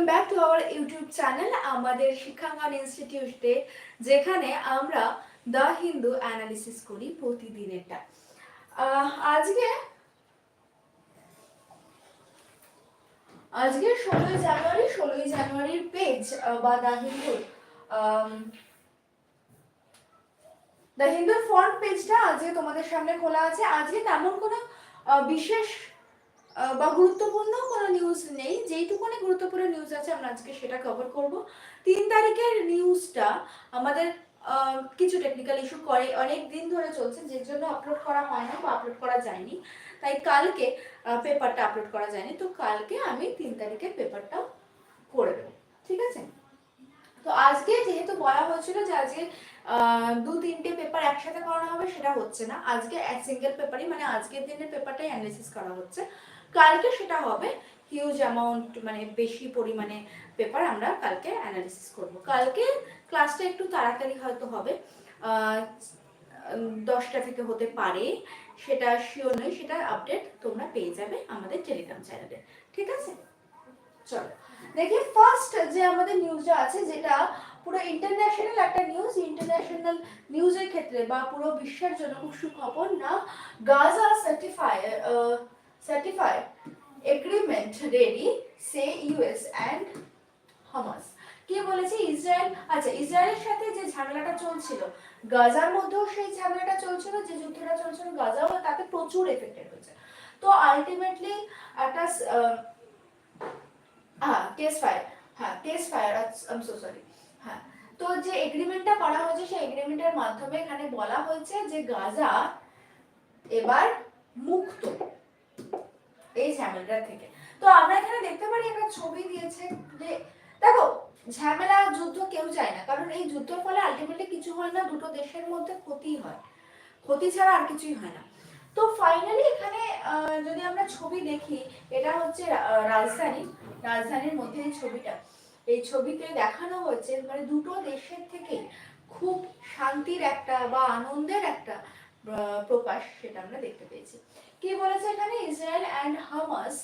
Welcome back to our YouTube channel আমাদের শিক্ষাঙ্গন ইনস্টিটিউটে যেখানে আমরা দ্য হিন্দু অ্যানালিসিস করি প্রতিদিনেরটা। আজকে আজকে ষোলোই জানুয়ারি, ষোলোই জানুয়ারির পেজ বা দ্য হিন্দু দ্য হিন্দুর ফ্রন্ট পেজটা আজকে তোমাদের সামনে খোলা আছে। আজকে তেমন কোনো বিশেষ বা গুরুত্বপূর্ণ কোনো নিউজ নেই। যেইটুকুনি গুরুত্বপূর্ণ নিউজ আছে, আমরা আজকে সেটা কভার করব। তিন তারিখের নিউজটা আমাদের কিছু টেকনিক্যাল ইস্যু করে। অনেক দিন ধরে চলছে, যে জন্য আপলোড করা হয় না বা আপলোড করা যায়নি। তাই কালকে পেপারটা আপলোড করা যায়নি। তো কালকে আমি তিন তারিখের পেপারটা করে দেবো। ঠিক আছে? তো আজকে যেহেতু বলা হয়েছিল যে আজকে দু তিনটে পেপার একসাথে করানো হবে, সেটা হচ্ছে না। আজকে এক সিঙ্গেল পেপারই মানে আজকের দিনের পেপারটাই অ্যানালিসিস করা হচ্ছে। কালকে সেটা হবে। হিউজ অ্যামাউন্ট মানে বেশি পরিমাণে পেপার আমরা কালকে অ্যানালিসিস করব। কালকে ক্লাসটা একটু তাড়াতাড়ি হয়তো হবে। দশটা থেকে হতে পারে। সেটা শিওর নয়, সেটা আপডেট তোমরা পেয়ে যাবে আমাদের টেলিগ্রাম চ্যানেলে ঠিক আছে? চলো। দেখি ফার্স্ট যে আমাদের নিউজটা আছে, যেটা পুরো ইন্টারন্যাশনাল একটা নিউজ ইন্টারন্যাশনাল নিউজের ক্ষেত্রে বা পুরো বিশ্বের জন্য খুব সুখবর না Gaza certify certify agreement ready say US and Hamas কি বলেছে? ইসরায়েল। আচ্ছা ইসরায়েলের সাথে যে ঝামেলাটা চলছিল, গাজার মধ্যেও সেই ঝামেলাটা চলছিল, যে যুদ্ধটা চলছিল গাজাও, তাতে প্রচুর এফেক্টেড হয়েছে। তো আলটিমেটলি একটা হ্যাঁ কেস ফায়ার হ্যাঁ ceasefire I so sorry হ্যাঁ। তো যে এগ্রিমেন্টটা করা হয়েছে, সেই এগ্রিমেন্টের মাধ্যমে এখানে বলা হয়েছে যে গাজা এবার মুক্ত। এই ঝামেলাটা থেকে। তো আমরা এখানে দেখতে পারি একটা ছবি দিয়েছে যে, দেখো, ঝামেলা, যুদ্ধ কেউ চায় না। কারণ এই যুদ্ধের ফলে আলটিমেটলি কিছু হয় না, দুটো দেশের মধ্যে ক্ষতি হয়। ক্ষতি ছাড়া আর কিছুই হয় না। তো ফাইনালি এখানে যদি আমরা ছবি দেখি, এটা হচ্ছে রাজধানী। রাজধানীর মধ্যে এই ছবিটা। এই ছবিতে দেখানো হয়েছে মানে দুটো দেশের থেকে খুব শান্তির একটা বা আনন্দের একটা প্রকাশ সেটা আমরা দেখতে পেয়েছি। কি বলেছে এখানে Israel and Hamas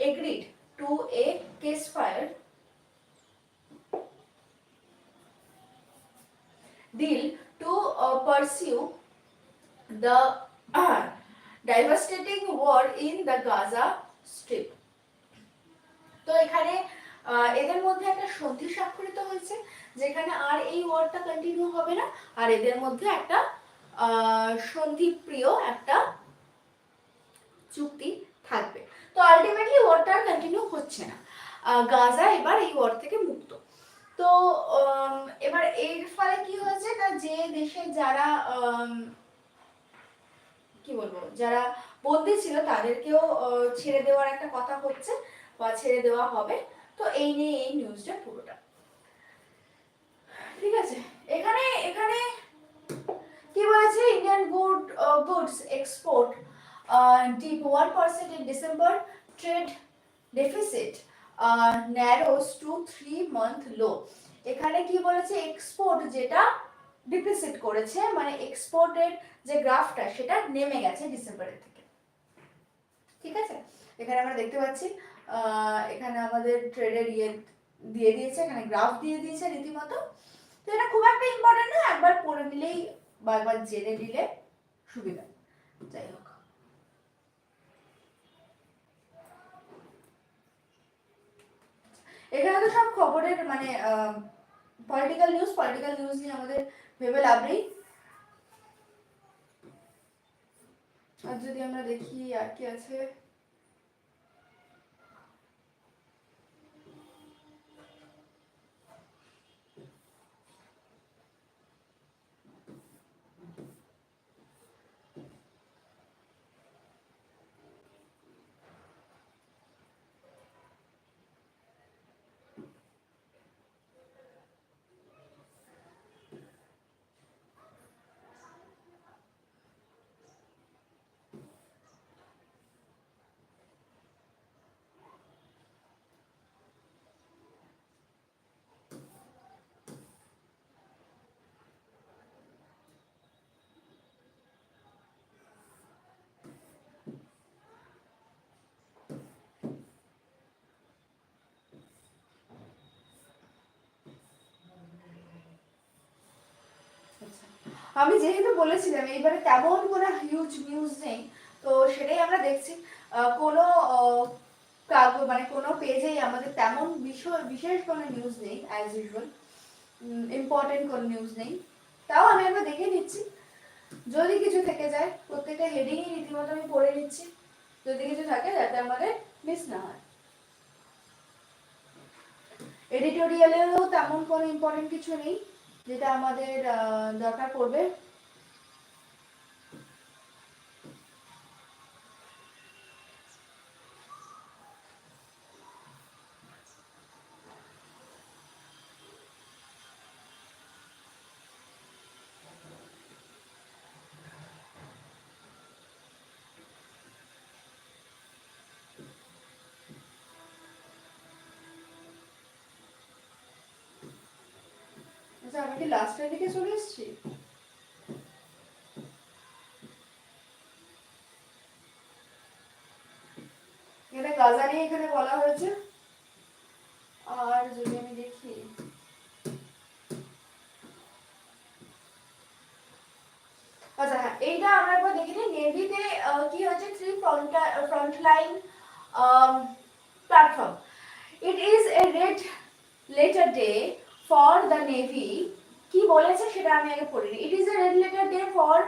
agreed to a ceasefire deal to pursue the the uh, in war Gaza Strip. তো এখানে আহ, এদের মধ্যে একটা সন্ধি স্বাক্ষরিত হয়েছে যেখানে আর এই ওয়ারটা কন্টিনিউ হবে না আর এদের মধ্যে একটা আহ, সন্ধিপ্রিয় একটা চুক্তি থাকবে। তো আলটিমেটলি ওয়ারটা আর কন্টিনিউ হচ্ছে না। গাজা এবার এই ওয়ার থেকে মুক্ত। তো এবার এর ফলে কি হয়েছে না, যে দেশে যারা কি বলব, যারা বন্দি ছিল তাদেরকেও ছেড়ে দেওয়ার একটা কথা হচ্ছে বা ছেড়ে দেওয়া হবে। তো এই নিয়ে এই নিউজটা পুরোটা ঠিক আছে এখানে এখানে কি বলেছে Indian good goods export dip one percent in December trade deficit narrows to three month low এখানে কি বলেছে? এক্সপোর্ট যেটা ডিফিসিট করেছে মানে এক্সপোর্টের যে গ্রাফটা, সেটা নেমে গেছে ডিসেম্বরের থেকে ঠিক আছে? এখানে আমরা দেখতে পাচ্ছি এখানে আমাদের ট্রেডের ইয়ে দিয়ে দিয়েছে, এখানে গ্রাফ দিয়ে দিয়েছে রীতিমতো। তো এটা খুব একটা ইম্পর্টেন্ট না, একবার পড়ে নিলেই বা একবার জেনে নিলে সুবিধা। যাই হোক এখানে তো সব খবরের মানে পলিটিক্যাল নিউজ পলিটিক্যাল নিউজ নিয়ে আমাদের ভেবে লাভ নেই। আর যদি আমরা দেখি আর কি আছে। আমি যেহেতু বলেছিলাম, এইবারে তেমন কোনো হিউজ নিউজ নেই, তো সেটাই আমরা দেখছি। কোনো মানে কোনো পেজেই আমাদের তেমন বিশেষ কোনো নিউজ নেই অ্যাজ ইউজুয়াল ইম্পর্টেন্ট কোনো নিউজ নেই। তাও আমি একবার দেখে নিচ্ছি। যদি কিছু থেকে যায়, প্রত্যেকটা হেডিংই রীতিমতো আমি পড়ে নিচ্ছি। যদি কিছু থাকে, যাতে আমাদের মিস না হয়। এডিটোরিয়ালেও তেমন কোনো ইম্পর্টেন্ট কিছু নেই। যেটা আমাদের দরকার পড়বে। আচ্ছা আমি কি লাস্টের দিকে চলে এসেছি? এখানে গাজা নিয়ে এখানে বলা হয়েছে। আর যদি আমি দেখি আচ্ছা হ্যাঁ এইটা আমরা একবার দেখে নেভিতে কি হচ্ছে three front front line platform it is a red letter day for the navy কি বলেছে সেটা আমি আগে পড়ে নিই it is a red letter day for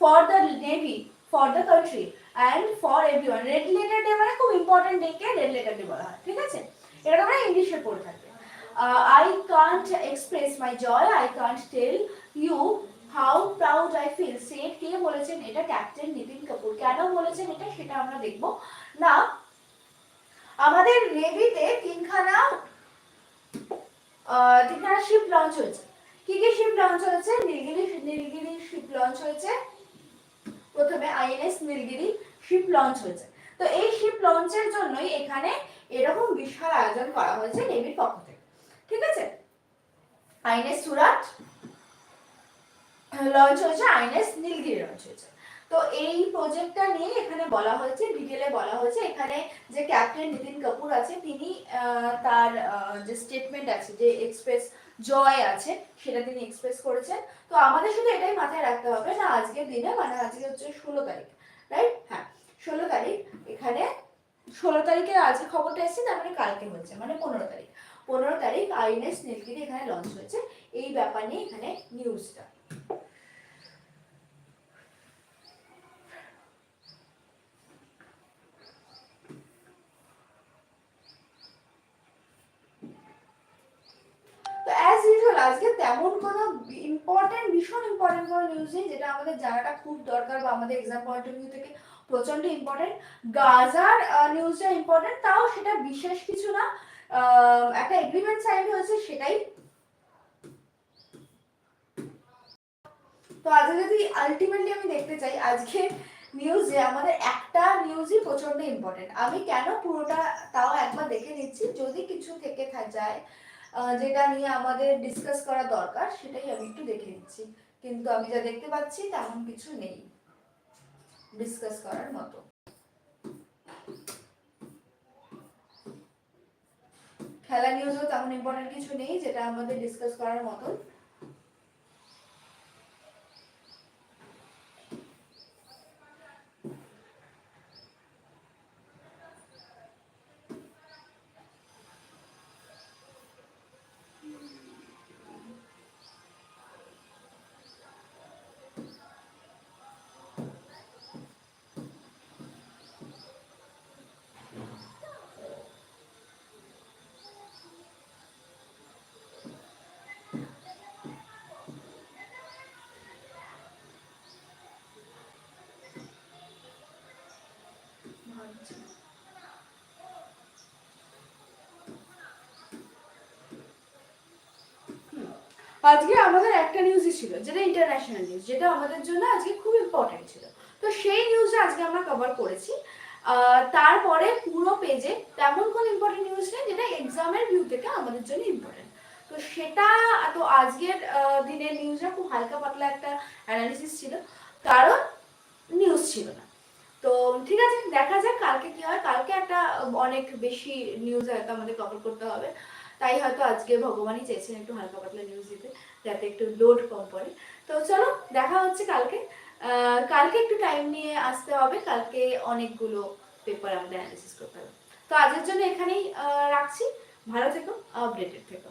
for the navy for the country and for everyone red letter day মানে খুব important ডেকে রেড লেটার ডে বলা হয়, ঠিক আছে? এটা তোমরা ইংলিশে পড়ে থাকবে। I can't express my joy I can't tell you how proud I feel set কে বলেছেন, এটা ক্যাপ্টেন নিতিন কাপুর কেন বলেছেন এটা সেটা আমরা দেখব। না আমাদের নেভিতে তিনখানা তিনখানা শিপ লঞ্চ হয়েছে। কি কি শিপ লঞ্চ হয়েছে? নীলগিরি নীলগিরি শিপ লঞ্চ হয়েছে। প্রথমে আইএনএস নীলগিরি শিপ লঞ্চ হয়েছে। তো এই শিপ লঞ্চের জন্যই এখানে এরকম বিশাল আয়োজন করা হয়েছে নেভির পক্ষ থেকে। ঠিক আছে? আইএনএস সুরাট লঞ্চ হয়েছে। আইএনএস নীলগিরি লঞ্চ হয়েছে। তো এই প্রজেক্টটা নিয়ে এখানে বলা হয়েছে ডিটেলে বলা হয়েছে। এখানে যে ক্যাপ্টেন নিতিন কাপুর আছে, তিনি তার যে স্টেটমেন্ট আছে, যে এক্সপ্রেস জয় আছে, সেটা তিনি এক্সপ্রেস করেছেন। তো আমাদের শুধু এটাই মাথায় রাখতে হবে না আজকের দিনে মানে আজকে হচ্ছে ষোলো তারিখ রাইট হ্যাঁ ষোলো তারিখ, এখানে ষোলো তারিখে আজকে খবরটা এসেছে, তার মানে কালকে হচ্ছে মানে পনেরো তারিখ। পনেরো তারিখ আইএনএস নীলগিরি এখানে লঞ্চ হয়েছে। এই ব্যাপার নিয়ে এখানে নিউজটা তো অ্যাজ ইউজুয়াল আজকে তেমন কোনো ইম্পর্টেন্ট ভীষণ নেই যেটা আমাদের জানাটা খুব দরকার বা আমাদের এক্সাম পয়েন্ট অফ ভিউ থেকে প্রচণ্ড ইম্পর্টেন্ট গাজার নিউজটা ইম্পর্টেন্ট তাও সেটা বিশেষ কিছু না। একটা এগ্রিমেন্ট সাইন হয়েছে সেটাই। তো আজকে যদি আলটিমেটলি আমি দেখতে চাই, আজকে নিউজে আমাদের একটা নিউজই প্রচণ্ড ইম্পর্টেন্ট আমি কেন পুরোটা তাও একবার দেখে নিচ্ছি, যদি কিছু থেকে যায় যেটা নিয়ে আমাদের ডিসকাস করা দরকার, সেটাই আমি একটু দেখে নিচ্ছি। কিন্তু আমি যা দেখতে পাচ্ছি, তেমন কিছু নেই। ডিসকাস করার মতো। খেলা নিউজও তেমন ইম্পর্টেন্ট কিছু নেই, যেটা আমাদের ডিসকাস করার মতন। আজকে আমাদের একটা নিউজই ছিল, যেটা ইন্টারন্যাশনাল নিউজ যেটা আমাদের জন্য আজকে খুব ইম্পর্টেন্ট ছিল। তো সেই নিউজটা আজকে আমরা কভার করেছি। তারপরে পুরো পেজে তেমন কোনো ইম্পর্টেন্ট নিউজ নেই, যেটা এক্সামের ভিউ থেকে আমাদের জন্য ইম্পর্টেন্ট তো সেটা, তো আজকের দিনের নিউজটা খুব হালকা পাতলা একটা অ্যানালিসিস ছিল, কারণ নিউজ ছিল না। তো ঠিক আছে, দেখা যাক কালকে কি হয়। কালকে একটা অনেক বেশি নিউজ হয়তো আমাদের কভার করতে হবে। তাই হয়তো আজকে ভগবানই চেয়েছেন একটু হালকা পাতলা নিউজ দিতে, যাতে একটু লোড কম পড়ে। তো চলো, দেখা হচ্ছে কালকে। কালকে একটু টাইম নিয়ে আসতে হবে। কালকে অনেকগুলো পেপার আমাদের অ্যানালিসিস করতে হবে। তো আজের জন্য এখানেই রাখছি। ভালো থেকো আপডেটেড থেকো।